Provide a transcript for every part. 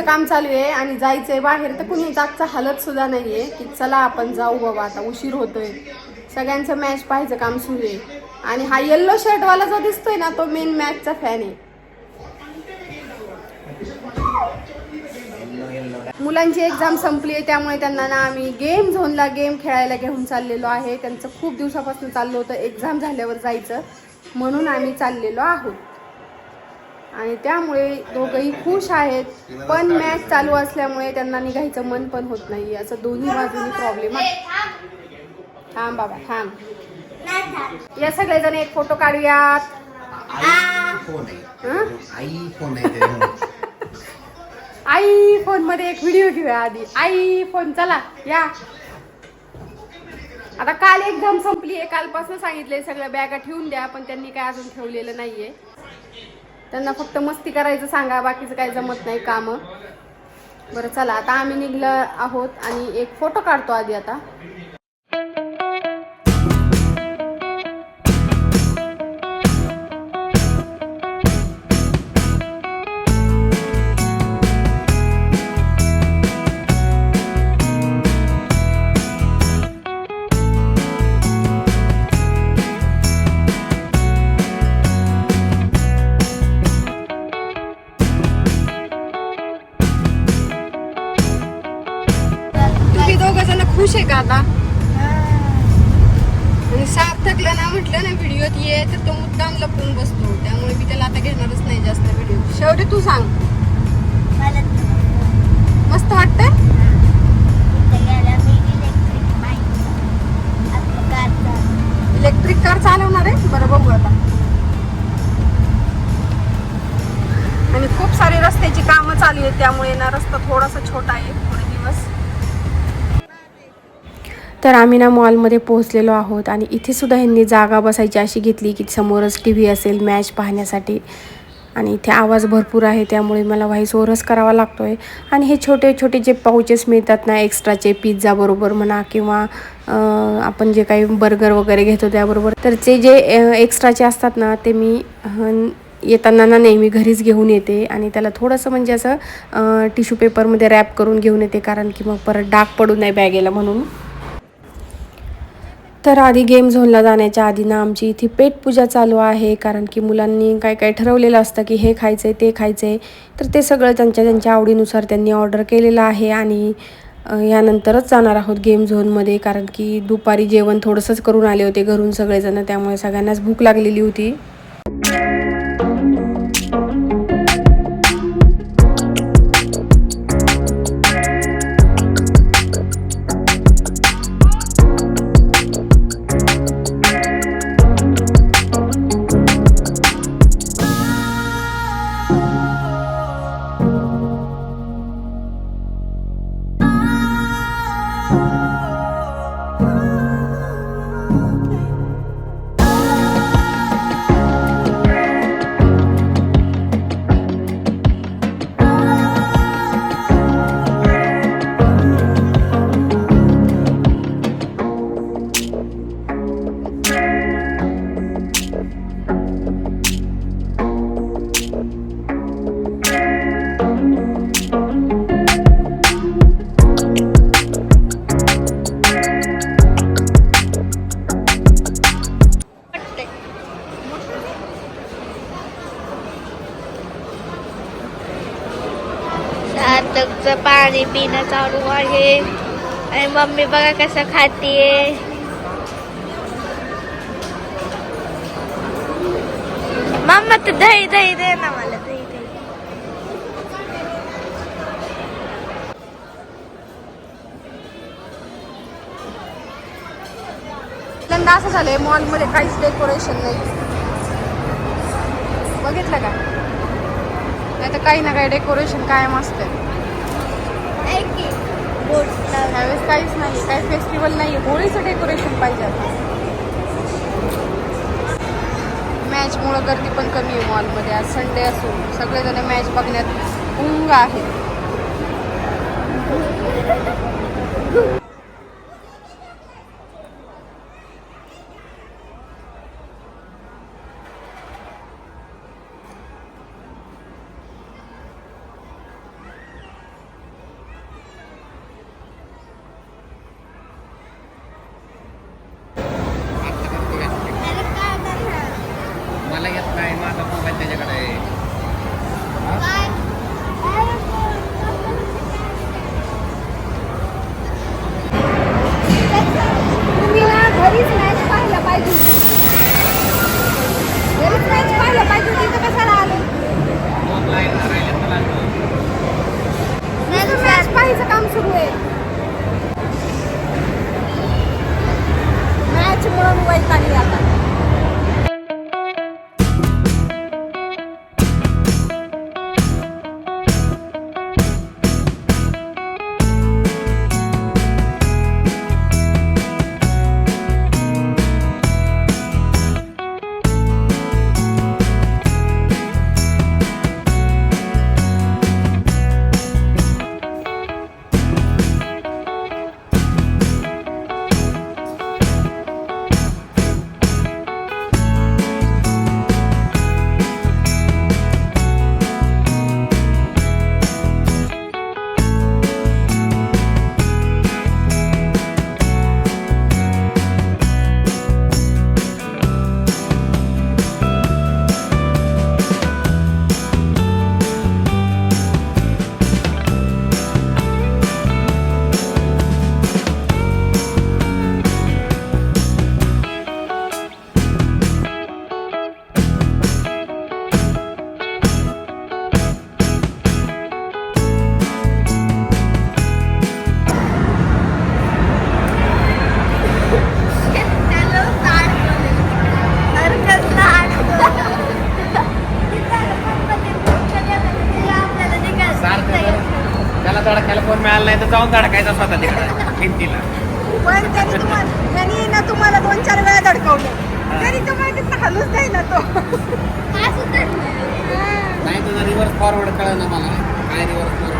Match काम चालू आहे आणि जायचंय बाहेर तर कुणी आजचा हालत सुद्धा नाहीये की चला आपण जाऊ बाबा आता उशीर होतोय. सगळ्यांचं मॅच पाहायचं काम सुरू आहे. आणि हा येल्लो शर्टवाला जो दिसतोय ना तो मेन मॅचचा फॅन आहे. मुलांची एक्झाम संपली आहे त्यामुळे त्यांना ना आम्ही गेम झोनला गेम खेळायला घेऊन चाललेलो आहे. त्यांचं खूप दिवसापासून चाललं होतं एक्झाम झाल्यावर जायचं. म्हणून आम्ही चाललेलो आहोत. आणि त्यामुळे दोघंही खुश आहेत. पण मॅच चालू असल्यामुळे त्यांना निघायचं मन पण होत नाही असं दोन्ही बाजूनी प्रॉब्लेम आहे. थांब बाबा थांब. या सगळेजण एक फोटो काढूयात. आई फोन हं? मध्ये एक व्हिडिओ घेऊया आधी. आई फोन चला या. आता काल एक्झाम संपली आहे कालपासून सांगितले सगळ्या बॅगा ठेवून द्या पण त्यांनी काय अजून ठेवलेलं नाहीये. त्यांना फक्त मस्ती करायचं सांगा बाकीचं काही जमत नाही कामं. बरं चला आता आम्ही निघलं आहोत आणि एक फोटो काढतो आधी आता. खुश आहे का आता? आणि सार्थकला ना म्हटलं ना व्हिडिओत ये तर तो मुद्दाम लपून बसतो. त्यामुळे मी त्याला आता घेणारच नाही जास्त व्हिडिओ. शेवटी तू सांग. मस्त वाटतंय? इलेक्ट्रिक कार चालवणार आहे? बरं बघू आता. आणि खूप सारी रस्त्याची कामं चालू आहेत त्यामुळे ना रस्ता थोडासा छोटा आहे थोडे दिवस. तर आम्ही ना मॉलमध्ये पोहोचलेलो आहोत आणि इथे सुद्धा ह्यांनी जागा बसायची अशी घेतली की समोरच टी व्ही असेल मॅच पाहण्यासाठी. आणि इथे आवाज भरपूर आहे त्यामुळे मला व्हाईस ओव्हरच करावा लागतो आहे आणि हे छोटे छोटे जे पाऊचेस मिळतात ना एक्स्ट्राचे पिझ्झाबरोबर म्हणा किंवा आपण जे काही बर्गर वगैरे घेतो त्याबरोबर. तर ते जे एक्स्ट्राचे असतात ना ते मी येताना ना नेहमी घरीच घेऊन येते. आणि त्याला थोडंसं म्हणजे असं टिश्यू पेपरमध्ये रॅप करून घेऊन येते कारण की मग परत डाग पडू नये बॅगेला म्हणून. तर आधी गेम झोनला जाण्याच्या आधी ना आमची इथे पेटपूजा चालू आहे कारण की मुलांनी काय काय ठरवलेलं असतं की हे खायचं आहे ते खायचं आहे तर ते सगळं त्यांच्या त्यांच्या आवडीनुसार त्यांनी ऑर्डर केलेलं आहे आणि यानंतरच जाणार आहोत गेम झोनमध्ये कारण की दुपारी जेवण थोडंसंच करून आले होते घरून सगळेजण त्यामुळे सगळ्यांनाच भूक लागलेली होती. सार्थकचं पाणी पिणं चालू आहे. आणि मम्मी बघा कसं खातीये. मम्मा तर दही दही दे ना मला दही दही. पहिल्यांदा असं झालंय मॉलमध्ये काहीच डेकोरेशन नाही. बघितलं का? नाही तर काही ना काही डेकोरेशन कायम असतं त्यावेळेस काहीच नाही काही फेस्टिवल नाही होळीचं डेकोरेशन पाहिजे आता. मॅचमुळं गर्दी पण कमी आहे मॉलमध्ये आज संडे असून सगळेजण मॅच बघण्यात उंग आहेत. नाही तर जाऊन धडकायचा स्वतः तिकडे भिंतीला. पण त्यांनी तुम्हाला त्यांनी ना तुम्हाला दोन चार वेळा धडकवलं. तरी तुम्हाला तिथं हलूच नाही ना तो. नाही तुझा रिव्हर्स फॉरवर्ड कळ ना मला काय रिव्हर्स फॉरवर्ड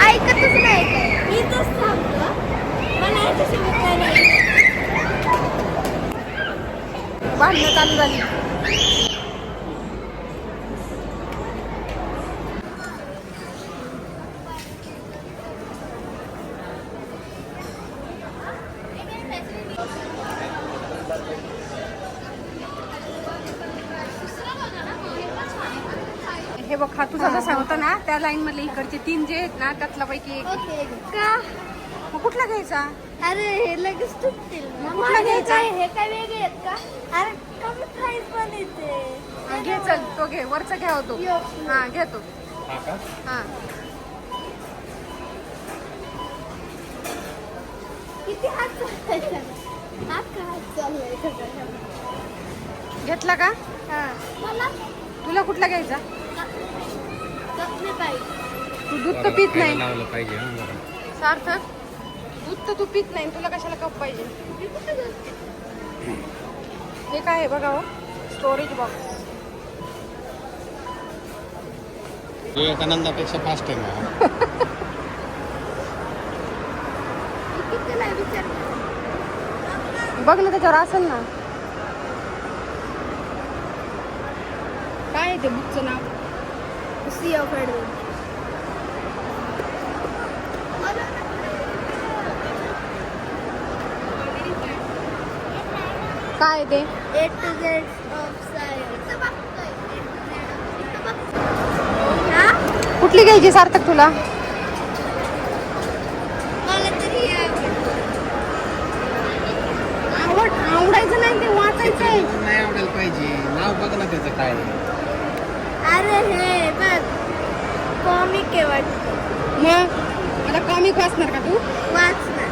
ऐकतच नाही काय मी तच थांबतो मला याच्याशी मित्र नाही. भांडणं चालू झाली. तुझा जसा होता ना त्या लाईन मधले इकडचे तीन जे आहेत ना त्यातला पैकी एक का? मग कुठला घ्यायचा? अरे हे लगेच तुटतील. मग कुठला घ्यायचा? काय हे काय वेगळे आहेत का? अरे कमी प्राइस पण येते. हा, घे चल तो घे वरचा घ्या. हा तो. हा का? हा. किती हात चाललाय हात का हात चाललाय? सगळं घेतला का? हा. मला? तुला कुठला घ्यायचा? कपडे पाहिजे तू दूध तर पित नाही. लावलं पाहिजे हं. सार्थक दूध तर तू पित नाही तुला कशाला कप पाहिजे? हे काय आहे बघा हो? स्टोरेज बॉक्स विवेकानंदापेक्षा फास्ट आहे ना. बघ ना त्याच्यावर असेल ना. काय आहे ते बुकचं नाव? See you Freddy. काय ते of science. हा? कुठली घ्यायची सार्थक तुला आवडायचं नाही ते वाचायचं आहे नाही आवडायला पाहिजे नाव बघ ना त्याचं काय. अरे हे बघ कॉमिक आहे वाटतं. मग? आता कॉमिक वाचणार का तू? वाचणार.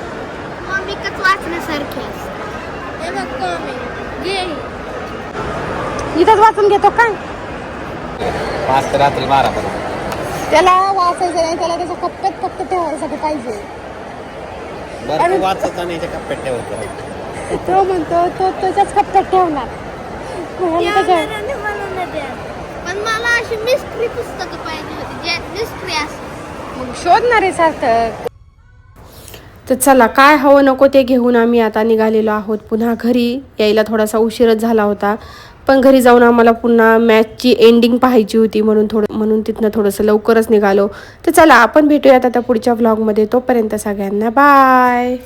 कॉमिकच वाचण्यासारखे हे बघ कॉमिक घे. इथंच वाचून घेतो काय पाच ते रात्री बारा पर्यंत. त्याला वाचायचं नाही त्याला त्याच्या कप्प्यात फक्त ठेवायसाठी पाहिजे. बरं तू वाचत आणि याच्या कप्प्यात ठेवतो तो म्हणतो तो त्याच्याच कप्प्यात ठेवणार म्हणून त्याच्या- त्यावराने मला नाही द्या पण मला अशी मिस्ट्री पुस्तकं पाहिजे होती जे मिस्ट्री असते मग शोधणार आहे सार्थक. तर चला काय हवं नको ते घेऊन आम्ही आता निघालेलो आहोत. पुन्हा घरी यायला थोडासा उशीरच झाला होता. पण घरी जाऊन आम्हाला पुन्हा मॅचची एंडिंग पाहायची होती म्हणून थोडं म्हणून तिथनं थोडंसं लवकरच निघालो. तर चला आपण भेटूयात आता पुढच्या व्लॉगमध्ये तोपर्यंत सगळ्यांना बाय